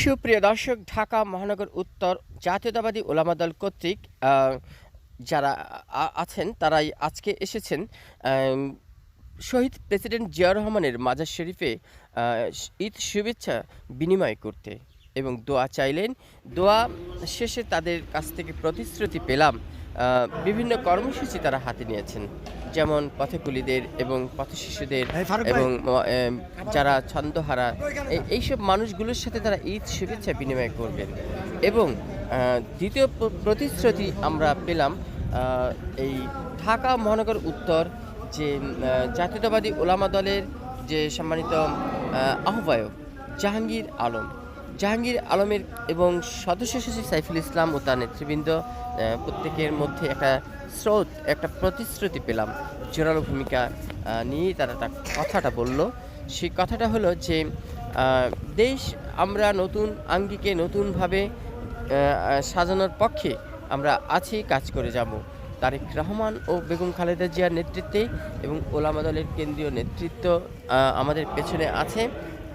সুপ্রিয় দর্শক, ঢাকা মহানগর উত্তর জাতীয়তাবাদী ওলামা দল কর্তৃক যারা আছেন, তারাই আজকে এসেছেন। শহীদ প্রেসিডেন্ট জিয়াউর রহমানের মাজার শরীফে ঈদ শুভেচ্ছা বিনিময় করতে। এবং দোয়া চাইলেন। দোয়া শেষে তাদের কাছ থেকে প্রতিশ্রুতি পেলাম। বিভিন্ন কর্মসূচি তারা হাতে নিয়েছেন। যেমন পথকুলিদের এবং পথশিশুদের শিশুদের এবং যারা ছন্দহারা এইসব মানুষগুলোর সাথে তারা ঈদ শুভেচ্ছা বিনিময় করবেন। এবং দ্বিতীয় প্রতিশ্রুতি আমরা পেলাম এই ঢাকা মহানগর উত্তর যে জাতীয়তাবাদী ওলামা দলের যে সম্মানিত আহ্বায়ক জাহাঙ্গীর আলম। জাহাঙ্গীর আলমের এবং সদস্য সচিব সাইফুল ইসলাম ও তার নেতৃবৃন্দ প্রত্যেকের মধ্যে একটা স্রোত, একটা প্রতিশ্রুতি পেলাম। জোরালো ভূমিকা নিয়ে তারা তার কথাটা বলল। সেই কথাটা হলো যে দেশ আমরা নতুন আঙ্গিকে নতুনভাবে সাজানোর পক্ষে আমরা আছি, কাজ করে যাব। তারেক রহমান ও বেগম খালেদা জিয়ার নেতৃত্বে এবং ওলামা দলের কেন্দ্রীয় নেতৃত্ব আমাদের পেছনে আছে।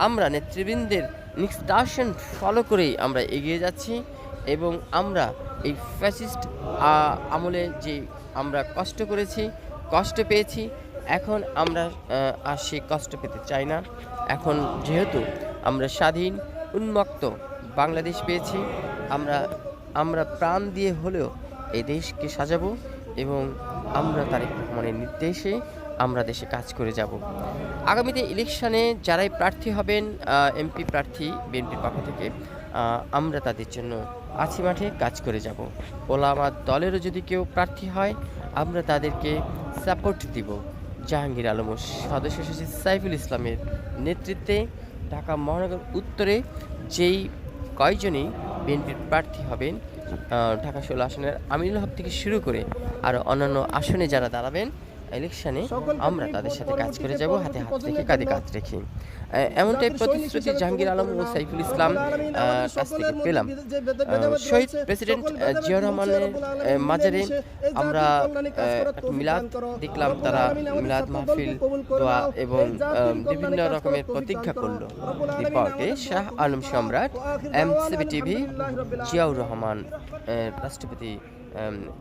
আমরা নেতৃবৃন্দের নিষ্কাশন ফলো করেই আমরা এগিয়ে যাচ্ছি এবং আমরা এই ফ্যাসিস্ট আমলে যে আমরা কষ্ট করেছি, কষ্ট পেয়েছি, এখন আমরা আর সেই কষ্ট পেতে চাই না। এখন যেহেতু আমরা স্বাধীন উন্মুক্ত বাংলাদেশ পেয়েছি, আমরা আমরা প্রাণ দিয়ে হলেও এই দেশকে সাজাবো এবং আমরা তার রহমানের নির্দেশে আমরা দেশে কাজ করে যাব। আগামীতে ইলেকশনে যারাই প্রার্থী হবেন এমপি প্রার্থী, বিএনপির পক্ষ থেকে আমরা তাদের জন্য আছি মাঠে কাজ করে যাব। ওলামা দলেরও যদি কেউ প্রার্থী হয়, আমরা তাদেরকে সাপোর্ট দিব। জাহাঙ্গীর আলম সদস্য সচিব সাইফুল ইসলামের নেতৃত্বে ঢাকা মহানগর উত্তরে, যেই কয়জনই বিএনপির প্রার্থী হবেন ঢাকা ষোলো আসনের আমিনুল হক থেকে শুরু করে আরও অন্যান্য আসনে যারা দাঁড়াবেন ইলেকশনে আমরা তাদের সাথে কাজ করে যাব হাতে হাত রেখে কাঁধে কাঁধ রেখে। এমনটাই প্রতিশ্রুতি জাহাঙ্গীর আলম ও সাইফুল ইসলাম কাছ থেকে পেলাম। শহীদ প্রেসিডেন্ট জিয়াউর রহমানের মাজারে আমরা মিলাদ দেখলাম তারা মিলাদ মাহফিল দোয়া এবং বিভিন্ন রকমের প্রতিজ্ঞা করল রিপোর্টে Shah Alam Samrat M CB TV Ziaur Rahman রাষ্ট্রপতি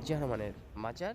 জিয়া রহমানের মাজার